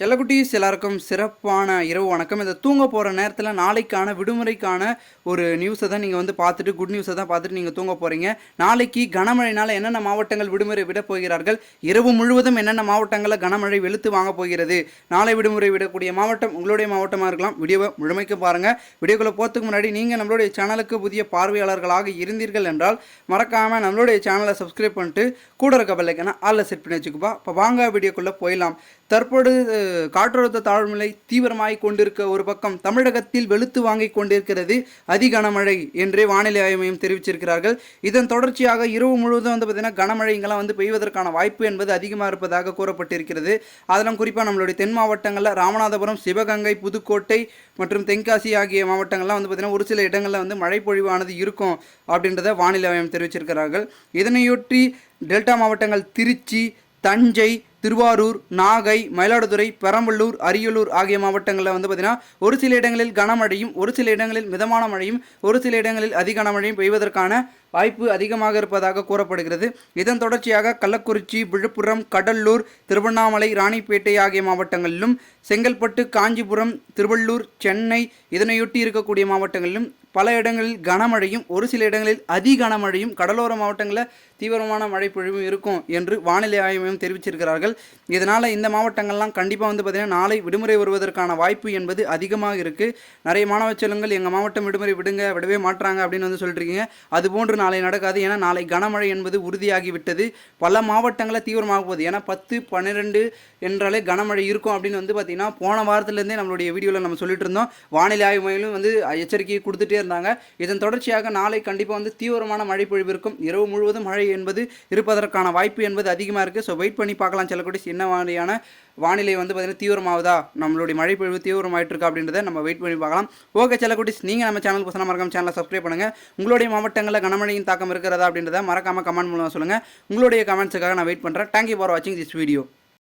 செல்லக்குட்டீஸ் எல்லாருக்கும் சிறப்பான இரவு வணக்கம். இந்த தூங்க போகிற நேரத்தில் நாளைக்கான விடுமுறைக்கான ஒரு நியூஸை தான் நீங்கள் வந்து பார்த்துட்டு குட் நியூஸை தான் பார்த்துட்டு நீங்கள் தூங்க போகிறீங்க நாளைக்கு கனமழைனால என்னென்ன மாவட்டங்கள் விடுமுறை விட போகிறார்கள்? இரவு முழுவதும் என்னென்ன மாவட்டங்களில் கனமழை வெளுத்து வாங்க போகிறது? நாளை விடுமுறை விடக்கூடிய மாவட்டம் உங்களுடைய மாவட்டமாக இருக்கலாம். வீடியோவை முழுமைக்கு பாருங்கள் வீடியோக்குள்ளே போகிறதுக்கு முன்னாடி நீங்கள் நம்மளுடைய சேனலுக்கு புதிய பார்வையாளர்களாக இருந்தீர்கள் என்றால் மறக்காமல் நம்மளுடைய சேனலை சப்ஸ்கிரைப் பண்ணிட்டு கூட இருக்க பல்லைக்கான ஆளில் செட் பண்ணி வச்சுக்குப்பா. இப்போ வாங்க வீடியோக்குள்ளே போயிடலாம். தற்பொழுது காற்றழுத்த தாழ்நிலை தீவிரமாய் கொண்டிருக்க ஒரு பக்கம் தமிழகத்தில் வெளுத்து வாங்கிக் கொண்டிருக்கிறது அதி கனமழை என்றே வானிலை ஆய்வு மையம் தெரிவிச்சிருக்கிறார்கள். இதன் தொடர்ச்சியாக இரவு முழுவதும் வந்து பார்த்தீங்கன்னா கனமழை இங்கெல்லாம் வந்து பெய்வதற்கான வாய்ப்பு என்பது அதிகமாக இருப்பதாக கூறப்பட்டிருக்கிறது. அதெல்லாம் குறிப்பாக நம்மளுடைய தென் மாவட்டங்களில் ராமநாதபுரம் சிவகங்கை புதுக்கோட்டை மற்றும் தென்காசி ஆகிய மாவட்டங்கள்லாம் வந்து பார்த்திங்கன்னா ஒரு சில இடங்களில் வந்து மழை பொழிவானது இருக்கும் அப்படின்றத வானிலை ஆய்வு தெரிவிச்சிருக்கிறார்கள். இதனையொட்டி டெல்டா மாவட்டங்கள் திருச்சி தஞ்சை திருவாரூர் நாகை மயிலாடுதுறை பெரம்பலூர் அரியலூர் ஆகிய மாவட்டங்களில் வந்து பார்த்திங்கன்னா ஒரு சில இடங்களில் கனமழையும் ஒரு சில இடங்களில் மிதமான மழையும் ஒரு சில இடங்களில் அதிக கனமழையும் பெய்வதற்கான வாய்ப்பு அதிகமாக இருப்பதாக கூறப்படுகிறது. இதன் தொடர்ச்சியாக கள்ளக்குறிச்சி விழுப்புரம் கடலூர் திருவண்ணாமலை ராணிப்பேட்டை ஆகிய மாவட்டங்களிலும் செங்கல்பட்டு காஞ்சிபுரம் திருவள்ளூர் சென்னை இதனையொட்டி இருக்கக்கூடிய மாவட்டங்களிலும் பல இடங்களில் கனமழையும் ஒரு சில இடங்களில் அதி கனமழையும் கடலோர மாவட்டங்களில் தீவிரமான மழை பொழிவும் இருக்கும் என்று வானிலை ஆய்வு மையம் தெரிவிச்சிருக்கிறார்கள். இதனால் இந்த மாவட்டங்கள்லாம் கண்டிப்பாக வந்து பார்த்திங்கன்னா நாளை விடுமுறை வருவதற்கான வாய்ப்பு என்பது அதிகமாக இருக்குது நிறைய மாணவ செல்வங்கள் எங்கள் மாவட்டம் விடுமுறை விடுங்க விடவே மாட்டாங்க அப்படின்னு வந்து சொல்லிருக்கீங்க அதுபோன்று நாளை நடக்காது. ஏன்னா நாளை கனமழை என்பது உறுதியாகிவிட்டது. பல மாவட்டங்களில் தீவிரமாக போகுது. ஏன்னா பத்து பன்னிரெண்டு என்றாலே கனமழை இருக்கும் அப்படின்னு வந்து பார்த்திங்கன்னா போன வாரத்துலேருந்தே நம்மளுடைய வீடியோவில் நம்ம சொல்லிட்டு இருந்தோம் வானிலை ஆய்வு மையம் வந்து எச்சரிக்கையை கொடுத்துட்டே இருந்தாங்க. இதன் தொடர்ச்சியாக நாளை கண்டிப்பாக வந்து தீவிரமான மழை பொழிவு இருக்கும். இரவு முழுவதும் மழை என்பது இருப்பதற்கான வாய்ப்பு என்பது அதிகமாக இருக்குது ஸோ வெயிட் பண்ணி பார்க்கலாம். செல்லக்கூடிய என்ன மாதிரியான வானிலை வந்து பார்த்திங்கன்னா தீவிரமாகுதா? நம்மளுடைய மழை பொழிவு தீவிரமாயிட்டு இருக்கா அப்படின்றத நம்ம வெயிட் பண்ணி பார்க்கலாம். ஓகே செல்லக்குட்டிஸ் நீங்கள் நம்ம சேனல் பசங்க மறக்காம சேனலை சப்ஸ்கிரைப் பண்ணுங்கள் உங்களுடைய மாவட்டங்களில் கனமழையின் தாக்கம் இருக்கிறதா அப்படின்றத மறக்காமல் கமெண்ட் மூலமாக சொல்லுங்கள் உங்களுடைய கமெண்ட்ஸுக்காக நான் வெயிட் பண்ணுறேன் தேங்க்யூ ஃபார் வாட்சிங் திஸ் வீடியோ